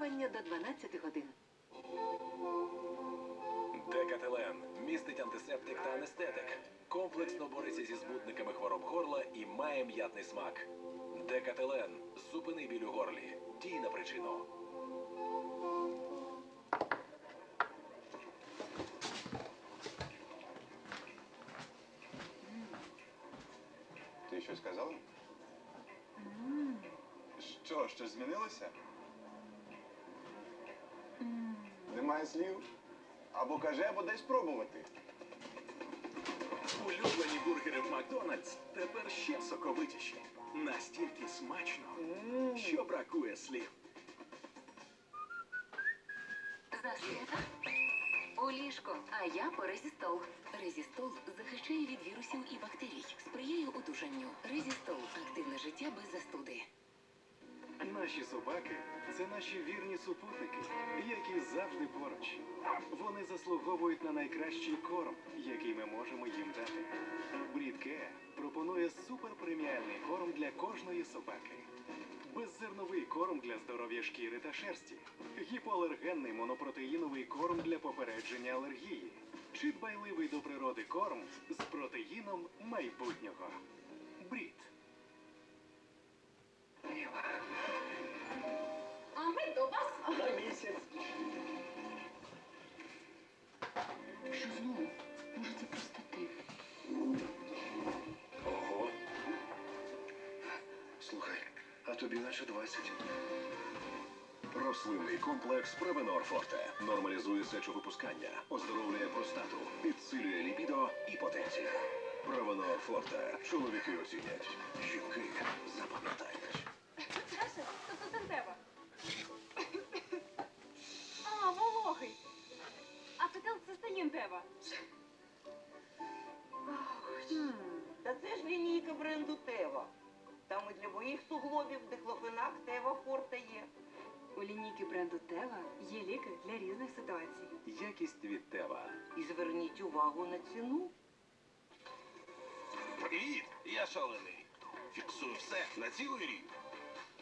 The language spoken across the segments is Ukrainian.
знеболювання до 12 годин. Декателен містить антисептик та анестетик. Комплексно бореться зі збутниками хвороб горла і має м'ятний смак. Декателен зупини біль у горлі. Дій на причину. Ти щось сказала? Що, щось змінилося? Немає слів? Або каже, або дай спробувати. Улюблені бургери в Макдональдс тепер ще соковитіші. Настільки смачно, що бракує слів. Заснята? У ліжко, а я по резістол. Резістол захищає від вірусів і бактерій, сприяє одужанню. Резістол активне життя без застуди. Наші собаки це наші вірні супутники, які завжди поруч. Вони заслуговують на найкращий корм, який ми можемо їм дати. Брідке пропонує суперпреміальний корм для кожної собаки. Беззерновий корм для здоров'я шкіри та шерсті, гіпоалергенний монопротеїновий корм для попередження алергії, чи дбайливий до природи корм з протеїном майбутнього. Тобі наче 20. Рослинний комплекс Провенор Форте нормалізує сечовипускання, оздоровлює простату, підсилює ліпідо і потенцію. Провенор Форте. Чоловіки оцінять. Жінки запам'ятають. Саша, то це Сантева. А, вологий. А це цистеїн Та це ж лінійка бренду Тева. Там і для моїх суглобів дихлофенак Тева Форте є. У лінійки бренду Тева є ліки для різних ситуацій. Якість від Тева. І зверніть увагу на ціну. Привіт, я шалений. Фіксую все на цілий рік.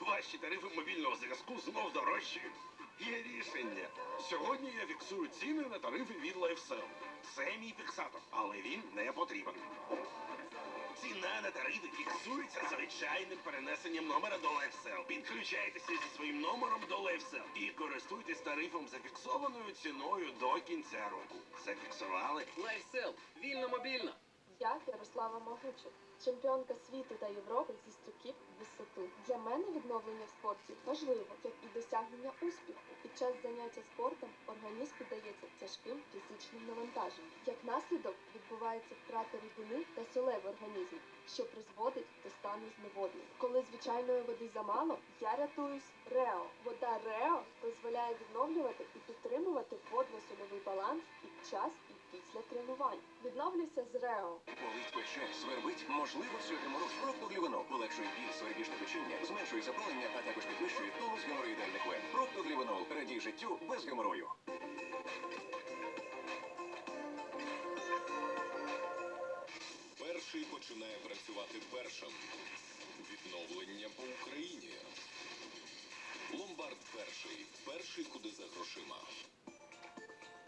Ваші тарифи мобільного зв'язку знов дорожчають. Є рішення. Сьогодні я фіксую ціни на тарифи від LifeSell. Це мій фіксатор, але він не потрібен. Ціна на тарифи фіксується звичайним перенесенням номера до LifeSell. Підключайтеся зі своїм номером до LifeSell і користуйтесь тарифом зафіксованою ціною до кінця року. Зафіксували? Лайфсел, вільно мобільно. Я Ярослава Могучик, чемпіонка світу та Європи зі стрибків в висоту. Для мене відновлення в спорті важливо, як і досягнення успіху. Під час заняття спортом організм піддається тяжким фізичним навантаженням. Як наслідок відбувається втрата рідини та солей в організмі, що призводить до стану зневоднення. Коли звичайної води замало, я рятуюсь Рео. Вода Рео дозволяє відновлювати і підтримувати водно-сольовий баланс під час після тренувань. Відновлюся з Рео. Болить пече, свербить, можливо, сьогодні Проктоглівенол полегшує біль, свербіжне печіння, зменшує запалення, а також підвищує тонус геморроїдальних вен. Проктоглівенол. Радій життю без геморою. Перший починає працювати першим. Відновлення по Україні. Ломбард перший. Перший куди за грошима.